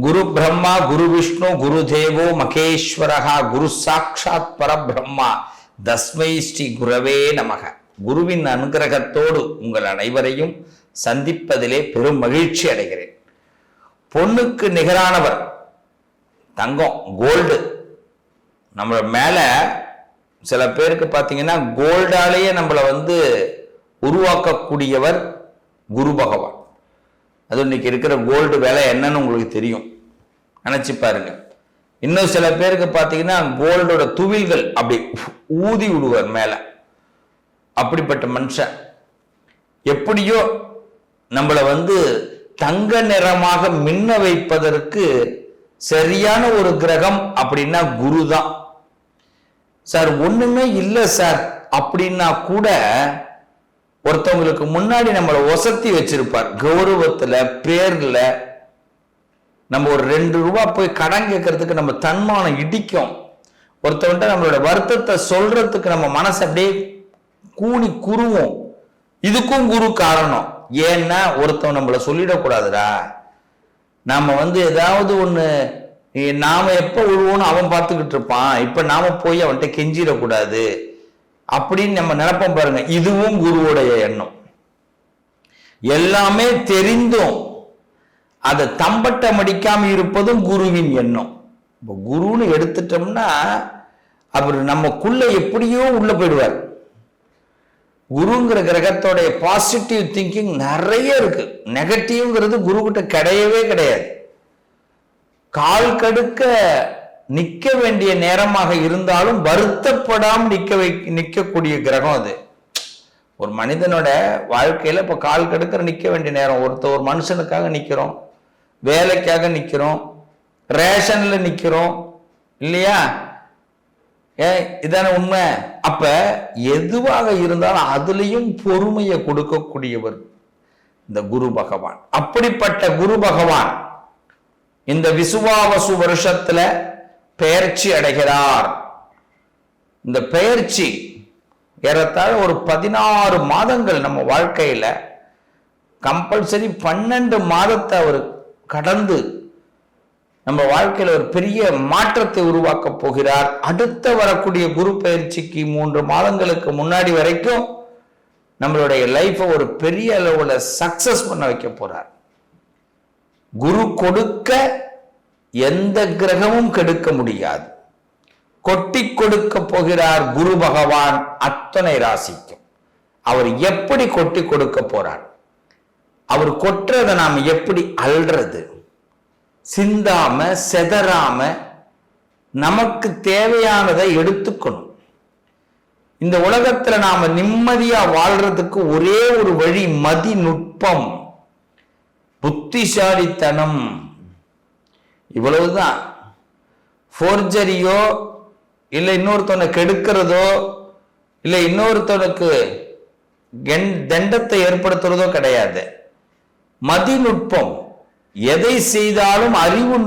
குரு பிரம்மா குரு விஷ்ணு குரு தேவோ மகேஸ்வரகா குரு சாட்சாத் பரபிரம்மா. தஸ்மை ஸ்ரீ குரவே நமக. குருவின் அனுகிரகத்தோடு உங்கள் அனைவரையும் சந்திப்பதிலே பெரும் மகிழ்ச்சி அடைகிறேன். பொண்ணுக்கு நிகரானவர் தங்கம் கோல்டு நம்ம மேலே சில பேருக்கு பார்த்தீங்கன்னா கோல்டாலேயே நம்மளை வந்து உருவாக்கக்கூடியவர் குரு பகவான். அது இன்னைக்கு இருக்கிற கோல்டு விலை என்னன்னு உங்களுக்கு தெரியும். நினைச்சு பாருங்க. இன்னும் சில பேருக்கு பார்த்தீங்கன்னா கோல்டோட துவில்கள் அப்படி ஊதி விடுவார் மேல. அப்படிப்பட்ட மனுஷன். எப்படியோ நம்மளை வந்து தங்க நிறமாக மின்ன வைப்பதற்கு சரியான ஒரு கிரகம் அப்படின்னா குரு தான் சார் ஒண்ணுமே இல்லை சார். அப்படின்னா கூட ஒருத்தவங்களுக்கு முன்னாடி நம்மளை ஒசத்தி வச்சிருப்பார். கௌரவத்துல பேர்ல நம்ம ஒரு ரெண்டு ரூபா போய் கடன் கேட்கறதுக்கு நம்ம தன்மானம் இடிக்கும். ஒருத்தவன்ட்ட நம்மளோட வருத்தத்தை சொல்றதுக்கு நம்ம மனசு அப்படியே கூனி குருவோம். இதுக்கும் குரு காரணம். ஏன்னா ஒருத்தவன் நம்மளை சொல்லிடக்கூடாதுடா. நாம வந்து ஏதாவது ஒன்று நாம எப்போ விழுவோம்னு அவன் பார்த்துக்கிட்டு இருப்பான். இப்போ நாம போய் அவன்கிட்ட கெஞ்சிடக்கூடாது. அப்படின்னு நம்ம நினைப்போம் பாருங்க. இதுவும் குருவுடைய எண்ணம். எல்லாமே தெரிந்தும் அதை தம்பட்டம் அடிக்காம இருப்பதும் குருவின் எண்ணம். இப்போ குருன்னு எடுத்துட்டோம்னா அவர் நமக்குள்ள எப்படியோ உள்ள போயிடுவார். குருங்கிற கிரகத்தோடைய பாசிட்டிவ் திங்கிங் நிறைய இருக்கு. நெகட்டிவ்ங்கிறது குரு கிட்ட கிடையவே கிடையாது. கால் கடுக்க நிக்க வேண்டிய நேரமாக இருந்தாலும் வருத்தப்படாம நிக்க வை நிக்கக்கூடிய கிரகம் அது. ஒரு மனிதனோட வாழ்க்கையில இப்ப கால் கெடுக்கிற நிக்க வேண்டிய நேரம். ஒருத்த ஒரு மனுஷனுக்காக நிக்கிறோம். வேலைக்காக நிக்கிறோம். ரேஷன்ல நிக்கிறோம். இல்லையா? ஏ இதான உண்மை. அப்ப எதுவாக இருந்தாலும் அதுலயும் பொறுமையை கொடுக்கக்கூடியவர் இந்த குரு பகவான். அப்படிப்பட்ட குரு பகவான் இந்த விசுவாவசு வருஷத்துல பெயர்ச்சி அடைகிறார். இந்த பெயர்ச்சி ஏறத்தாழ ஒரு பதினாறு மாதங்கள் நம்ம வாழ்க்கையில் கம்பல்சரி பன்னெண்டு மாதத்தை அவர் கடந்து நம்ம வாழ்க்கையில் ஒரு பெரிய மாற்றத்தை உருவாக்க போகிறார். அடுத்த வரக்கூடிய குரு பயிற்சிக்கு மூன்று மாதங்களுக்கு முன்னாடி வரைக்கும் நம்மளுடைய லைஃப்பை ஒரு பெரிய அளவில் சக்சஸ் பண்ண வைக்க போறார். குரு கொடுக்க எந்த கிரகமும் கெடுக்க முடியாது. கொட்டி கொடுக்க போகிறார் குரு பகவான் அத்தனை ராசிக்கும். அவர் எப்படி கொட்டி கொடுக்க போறார்? அவர் கொட்டுறதை நாம் எப்படி அல்றது? சிந்தாம செதறாம நமக்கு தேவையானதை எடுத்துக்கணும். இந்த உலகத்துல நாம நிம்மதியா வாழ்றதுக்கு ஒரே ஒரு வழி மதி நுட்பம் இவ்வளவு இவ்வளவுதான். ஃபோர்ஜரியோ இல்லை இன்னொருத்தனை கெடுக்கிறதோ இல்லை இன்னொருத்தனுக்கு தண்டத்தை ஏற்படுத்துறதோ கிடையாது. மதிநுட்பம் எதை செய்தாலும் அறிவு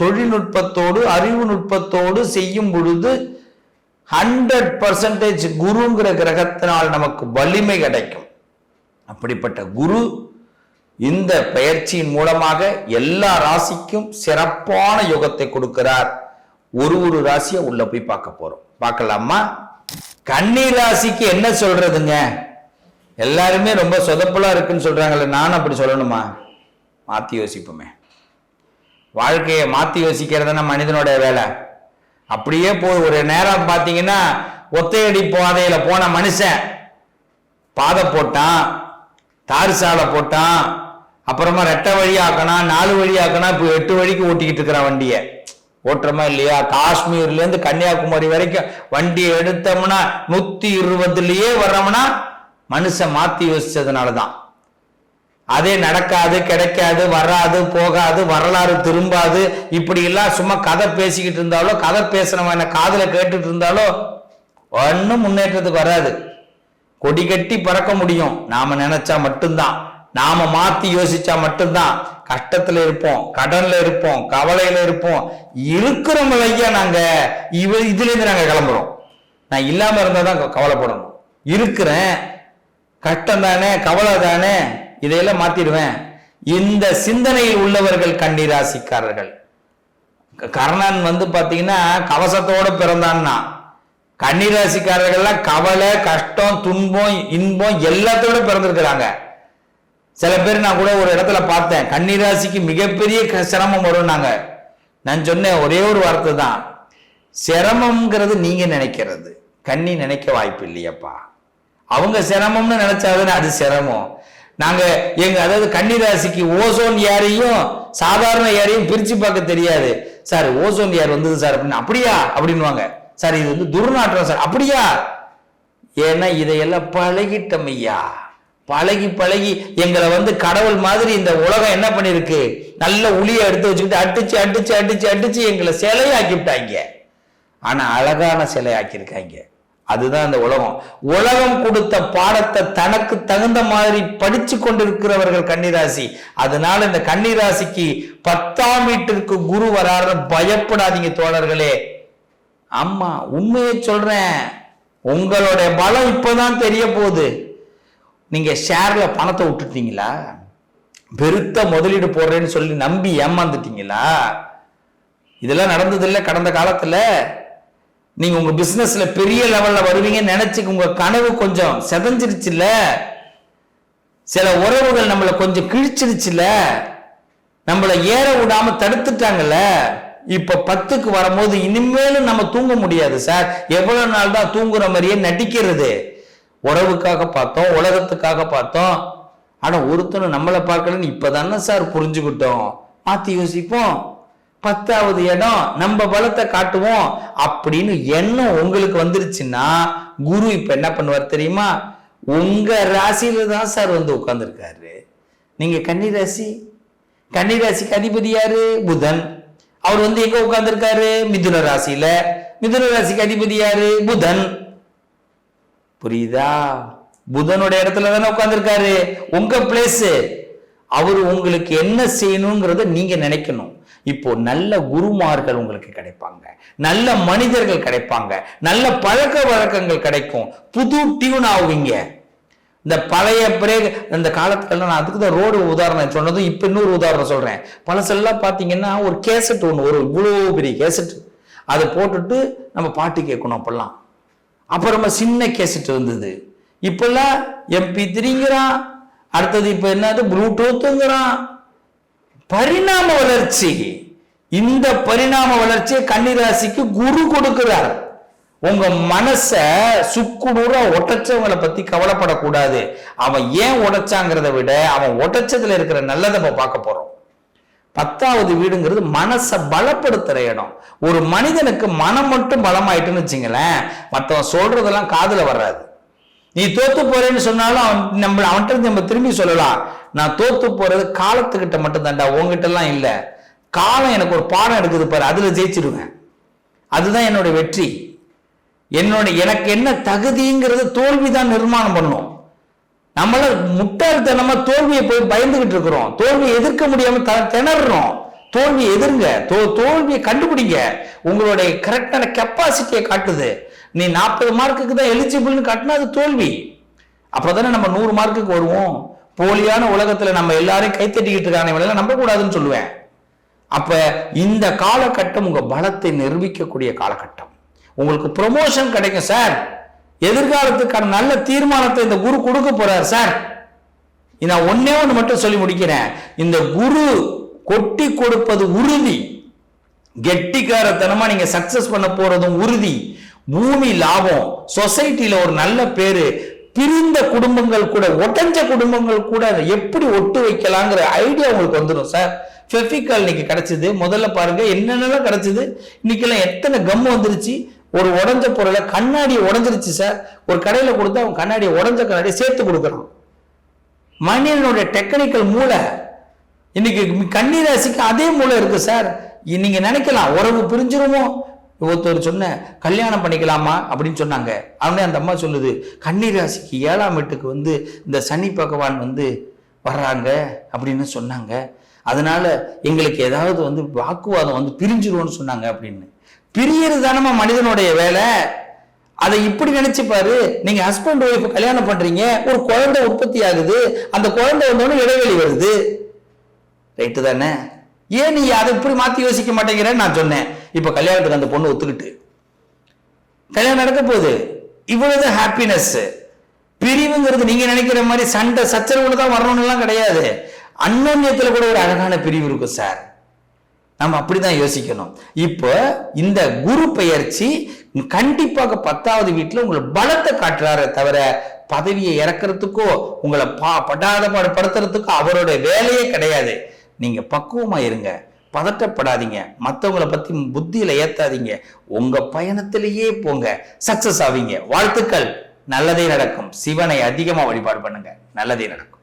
தொழில்நுட்பத்தோடு அறிவு நுட்பத்தோடு செய்யும் பொழுது ஹண்ட்ரட் பர்சன்டேஜ் குருங்கிற கிரகத்தினால் நமக்கு வலிமை கிடைக்கும். அப்படிப்பட்ட குரு இந்த பயிற்சியின் மூலமாக எல்லா ராசிக்கும் சிறப்பான யோகத்தை கொடுக்கிறார். ஒரு ஒரு ராசியை உள்ள போய் பார்க்க போறோம். பார்க்கலாமா? கன்னி ராசிக்கு என்ன சொல்றதுங்க? எல்லாருமே ரொம்ப சொதப்பலா இருக்குன்னு சொல்றாங்கல்ல நானும் அப்படி சொல்லணுமா? மாத்தி யோசிப்போமே. வாழ்க்கையை மாத்தி யோசிக்கிறதுனா மனிதனுடைய வேலை. அப்படியே போய் ஒரு நேரம் பார்த்தீங்கன்னா ஒத்தையடி பாதையில போன மனுஷன் பாதை போட்டான் தார் சாலை போட்டான் அப்புறமா ரெட்டை வழி ஆக்கணும் நாலு வழி ஆக்கணும் இப்போ எட்டு வழிக்கு ஓட்டிக்கிட்டு இருக்கிறான் வண்டியை. ஓட்டுறமா இல்லையா? காஷ்மீர்லேருந்து கன்னியாகுமரி வரைக்கும் வண்டியை எடுத்தோம்னா நூற்றி இருபதுலேயே வர்றோம்னா மனுஷன் மாற்றி யோசிச்சதுனால தான். அதே நடக்காது கிடைக்காது வராது போகாது வரலாறு திரும்பாது இப்படி எல்லாம் சும்மா கதை பேசிக்கிட்டு இருந்தாலோ கதை பேசுனவா என்ன காதில் கேட்டுட்டு இருந்தாலோ ஒன்றும் முன்னேற்றத்துக்கு வராது. கொடி கட்டி பறக்க முடியும். நாம நினைச்சா மட்டும்தான். நாம மாத்தி யோசிச்சா மட்டும்தான் கஷ்டத்துல இருப்போம் கடன்ல இருப்போம் கவலையில இருப்போம். இருக்கிறவங்க ஐயா நாங்க? இவ இதுல இருந்து நாங்க கிளம்புறோம். நான் இல்லாம இருந்தா தான் கவலைப்படணும். இருக்கிறேன் கஷ்டம் தானே கவலை தானே இதையெல்லாம் மாத்திடுவேன். இந்த சிந்தனையில் உள்ளவர்கள் கன்னிராசிக்காரர்கள். கர்ணன் வந்து பாத்தீங்கன்னா கவசத்தோட பிறந்தான்னா. கன்னிராசிக்காரர்கள்லாம் கவலை கஷ்டம் துன்பம் இன்பம் எல்லாத்தோட பிறந்திருக்கிறாங்க. சில பேர் நான் கூட ஒரு இடத்துல பார்த்தேன். கன்னிராசிக்கு மிகப்பெரிய க- சிரமம் வரும்னாங்க. நான் சொன்னேன் ஒரே ஒரு வார்த்தை தான். சிரமம்ங்கிறது நீங்க நினைக்கிறது. கன்னி நினைக்க வாய்ப்பு இல்லையப்பா. அவங்க சிரமம்னு நினைச்சாதானே அது சிரமம். நாங்க எங்க அதாவது கன்னிராசிக்கு ஓசோன் ஏரையும் சாதாரண ஏரையும் பிரிச்சு பார்க்க தெரியாது. சார் ஓசோன் ஏர் வந்தது சார் அப்படின்னு அப்படியா? அப்படின்னுவாங்க. சார் இது வந்து துர்நாற்றம் சார். அப்படியா? ஏன்னா இதையெல்லாம் பழகிட்டமையா ஐயா. பழகி பழகி எங்களை வந்து கடவுள் மாதிரி இந்த உலகம் என்ன பண்ணிருக்கு நல்ல உளியை எடுத்து வச்சுக்கிட்டு அடிச்சு அடிச்சு அடிச்சு அடிச்சு எங்களை சிலையாக்கி விட்டாங்க ஆனா அழகான சிலையாக்கியிருக்காங்க. அதுதான் இந்த உலகம். உலகம் கொடுத்த பாடத்தை தனக்கு தகுந்த மாதிரி படிச்சு கொண்டிருக்கிறவர்கள் கன்னிராசி. அதனால இந்த கன்னிராசிக்கு பத்தாம் வீட்டிற்கு குரு வராருன்னு பயப்படாதீங்க தோழர்களே. ஆமா உண்மையை சொல்றேன். உங்களுடைய பலம் இப்பதான் தெரிய போகுது. நீங்கள் ஷேரில் பணத்தை விட்டுட்டீங்களா? பெருத்த முதலீடு போடுறேன்னு சொல்லி நம்பி ஏமாந்துட்டீங்களா? இதெல்லாம் நடந்ததில்லை கடந்த காலத்தில். நீங்கள் உங்கள் பிஸ்னஸில் பெரிய லெவலில் வருவீங்கன்னு நினைச்சு உங்கள் கனவு கொஞ்சம் செதஞ்சிருச்சுல்ல? சில உறவுகள் நம்மளை கொஞ்சம் கிழிச்சிருச்சுல நம்மளை ஏற விடாமல் தடுத்துட்டாங்கல்ல? இப்போ பத்துக்கு வரும்போது இனிமேலும் நம்ம தூங்க முடியாது சார். எவ்வளோ நாள் தான் தூங்குற மாதிரியே நடிக்கிறது. உறவுக்காக பார்த்தோம் உலகத்துக்காக பார்த்தோம். ஆனால் ஒருத்தனும் நம்மளை பார்க்கலன்னு இப்பதானே சார் புரிஞ்சுக்கிட்டோம். மாற்றி யோசிப்போம். பத்தாவது இடம் நம்ம பலத்தை காட்டுவோம் அப்படின்னு எண்ணம் உங்களுக்கு வந்துருச்சுன்னா குரு இப்போ என்ன பண்ணுவார் தெரியுமா? உங்கள் ராசியில தான் சார் வந்து உட்காந்துருக்காரு நீங்கள் கன்னி ராசி கன்னி ராசிக்கு அதிபதி யாரு? புதன். அவர் வந்து எங்கே உட்காந்துருக்காரு மிதுன ராசியில. மிதுன ராசிக்கு அதிபதி யாரு? புதன். புரியுதா? புதனுடைய இடத்துல தானே உட்காந்துருக்காரு உங்க பிளேஸ் அவர் உங்களுக்கு என்ன செய்யணுங்கிறத நீங்க நினைக்கணும். இப்போ நல்ல குருமார்கள் உங்களுக்கு கிடைப்பாங்க. நல்ல மனிதர்கள் கிடைப்பாங்க. நல்ல பழக்க வழக்கங்கள் கிடைக்கும். புது டியூன் ஆகுவீங்க இந்த பழைய பிரேக் இந்த காலத்துல நான் அதுக்கு தான் ரோடு உதாரணம் சொன்னதும் இப்போ இன்னொரு உதாரணம் சொல்றேன். பழசெல்லாம் பார்த்தீங்கன்னா ஒரு கேசட் ஒன்று ஒரு இவ்வளோ பெரிய கேசட் அதை போட்டுட்டு நம்ம பாட்டு கேட்கணும் அப்பெல்லாம். அப்புறமா சின்ன கேசட் வந்தது. இப்பெல்லாம் எம்பி திரிங்கிறான் அடுத்தது இப்போ என்னது? ப்ளூடூத்துங்கிறான் பரிணாம வளர்ச்சி. இந்த பரிணாம வளர்ச்சியை கன்னிராசிக்கு குரு கொடுக்கிறார். உங்க மனச சுக்குநூறா உடைச்சவங்களை பத்தி கவலைப்படக்கூடாது. அவன் ஏன் உடைச்சாங்கிறத விட அவன் உடைச்சதுல இருக்கிற நல்லதை நம்ம பார்க்க போறோம். பத்தாவது வீடுங்கிறது மனசை பலப்படுத்துகிற இடம். ஒரு மனிதனுக்கு மனம் மட்டும் பலமாயிட்டுன்னு வச்சுங்களேன் மற்றவன் சொல்றதெல்லாம் காதுல வராது. நீ தோத்து போறேன்னு சொன்னாலும் அவன் நம்ம அவன்கிட்ட நம்ம திரும்பி சொல்லலாம். நான் தோத்து போறது காலத்துக்கிட்ட மட்டும் தான்டா உங்ககிட்ட எல்லாம் இல்லை. காலம் எனக்கு ஒரு பாடம் எடுக்குது பாரு அதுல ஜெயிச்சிடுவேன் அதுதான் என்னோட வெற்றி. என்னோட எனக்கு என்ன தகுதிங்கிறது தோல்வி தான் நிர்மாணம் பண்ணும். நம்மள முட்டாள்தனமா தோல்வியை போய் பயந்துகிட்டு இருக்கிறோம். தோல்வியை எதிர்க்க முடியாம த- திணறுறோம். தோல்வியை எதிருங்க. தோ- தோல்வியை கண்டுபிடிங்க. உங்களுடைய கரெக்டான கெப்பாசிட்டியை காட்டுது. நீ நாற்பது மார்க்குக்கு தான் எலிஜிபிள்னு காட்டினா அது தோல்வி. அப்பதானே நம்ம நூறு மார்க்குக்கு வருவோம். போலியான உலகத்துல நம்ம எல்லாரையும் கைத்தட்டிக்கிட்டு இருக்காங்க இவனெல்லாம் நம்ப கூடாதுன்னு சொல்லுவேன். அப்ப இந்த காலகட்டம் உங்க பலத்தை நிரூபிக்கக்கூடிய காலகட்டம். உங்களுக்கு ப்ரொமோஷன் கிடைக்கும் சார் எதிர்காலத்துக்கான நல்ல தீர்மானத்தை இந்த குரு கொடுக்க போறார் சார். நான் ஒன்னே ஒன்று மட்டும் சொல்லி முடிக்கிறேன். இந்த குரு கொட்டி கொடுப்பது உறுதி. கெட்டிக்காரத்தனமா நீங்க சக்சஸ் பண்ண போறதும் உறுதி. பூமி லாபம். சொசைட்டியில ஒரு நல்ல பேரு. பிரிந்த குடும்பங்கள் கூட ஒட்டஞ்ச குடும்பங்கள் கூட அதை எப்படி ஒட்டு வைக்கலாங்கிற ஐடியா உங்களுக்கு வந்துடும் சார். ஃபெஃபிகால் இன்னைக்கு கிடைச்சது. முதல்ல பாருங்க என்னென்னலாம் கிடைச்சது? இன்னைக்கெல்லாம் எத்தனை கம் வந்துருச்சு? ஒரு உடஞ்ச பொருளை கண்ணாடியை உடஞ்சிருச்சு சார் ஒரு கடையில் கொடுத்தா அவன் கண்ணாடியை உடஞ்ச கண்ணாடியை சேர்த்து கொடுக்குறான் மனிதனுடைய டெக்னிக்கல் மூளை இன்னைக்கு கண்ணீராசிக்கு அதே மூளை இருக்கு சார் நீங்கள் நீங்க நினைக்கலாம் உறவு பிரிஞ்சிருமோ? ஒருத்தர் சொன்ன கல்யாணம் பண்ணிக்கலாமா? அப்படின்னு சொன்னாங்க. அவனே அந்த அம்மா சொல்லுது கண்ணீராசிக்கு ஏழாம் வீட்டுக்கு வந்து இந்த சனி பகவான் வந்து வர்றாங்க அப்படின்னு சொன்னாங்க. அதனால எங்களுக்கு ஏதாவது வந்து வாக்குவாதம் வந்து பிரிஞ்சிருவோன்னு சொன்னாங்க அப்படின்னு. பிரியறது தானமா மனிதனுடைய வேலை. அதை இப்படி நினைச்சு பாரு. நீங்க ஹஸ்பண்ட் ஒய்ஃப் கல்யாணம் பண்றீங்க. ஒரு குழந்தை உற்பத்தி ஆகுது. அந்த குழந்தை வந்தோடனே இடைவெளி வருது. ரைட்டு தானே? ஏன் நீ அதை இப்படி மாத்தி யோசிக்க மாட்டேங்கிறேன்னு நான் சொன்னேன். இப்ப கல்யாணத்துக்கு அந்த பொண்ணு ஒத்துக்கிட்டு. கல்யாணம் நடக்க போகுது. இவ்வளவு ஹாப்பினஸ் பிரிவுங்கிறது நீங்க நினைக்கிற மாதிரி சண்டை சச்சரவுல தான் வரணும்னு எல்லாம் கிடையாது. அன்னோன்யத்துல கூட ஒரு அழகான பிரிவு இருக்கும் சார் நம்ம அப்படிதான் யோசிக்கணும். இப்போ இந்த குரு பெயர்ச்சி கண்டிப்பாக பத்தாவது வீட்டில் உங்களை பலத்தை காட்டுறாரு தவிர பதவியை இறக்கிறதுக்கோ உங்களை பா படாத பாடு படுத்துறதுக்கோ அவரோட வேலையே கிடையாது. நீங்கள் பக்குவமாக இருங்க. பதட்டப்படாதீங்க. மற்றவங்கள பற்றி புத்தியில் ஏற்றாதீங்க உங்கள் பயணத்திலேயே போங்க. சக்ஸஸ் ஆவீங்க. வாழ்த்துக்கள். நல்லதே நடக்கும். சிவனை அதிகமாக வழிபாடு பண்ணுங்க. நல்லதே நடக்கும்.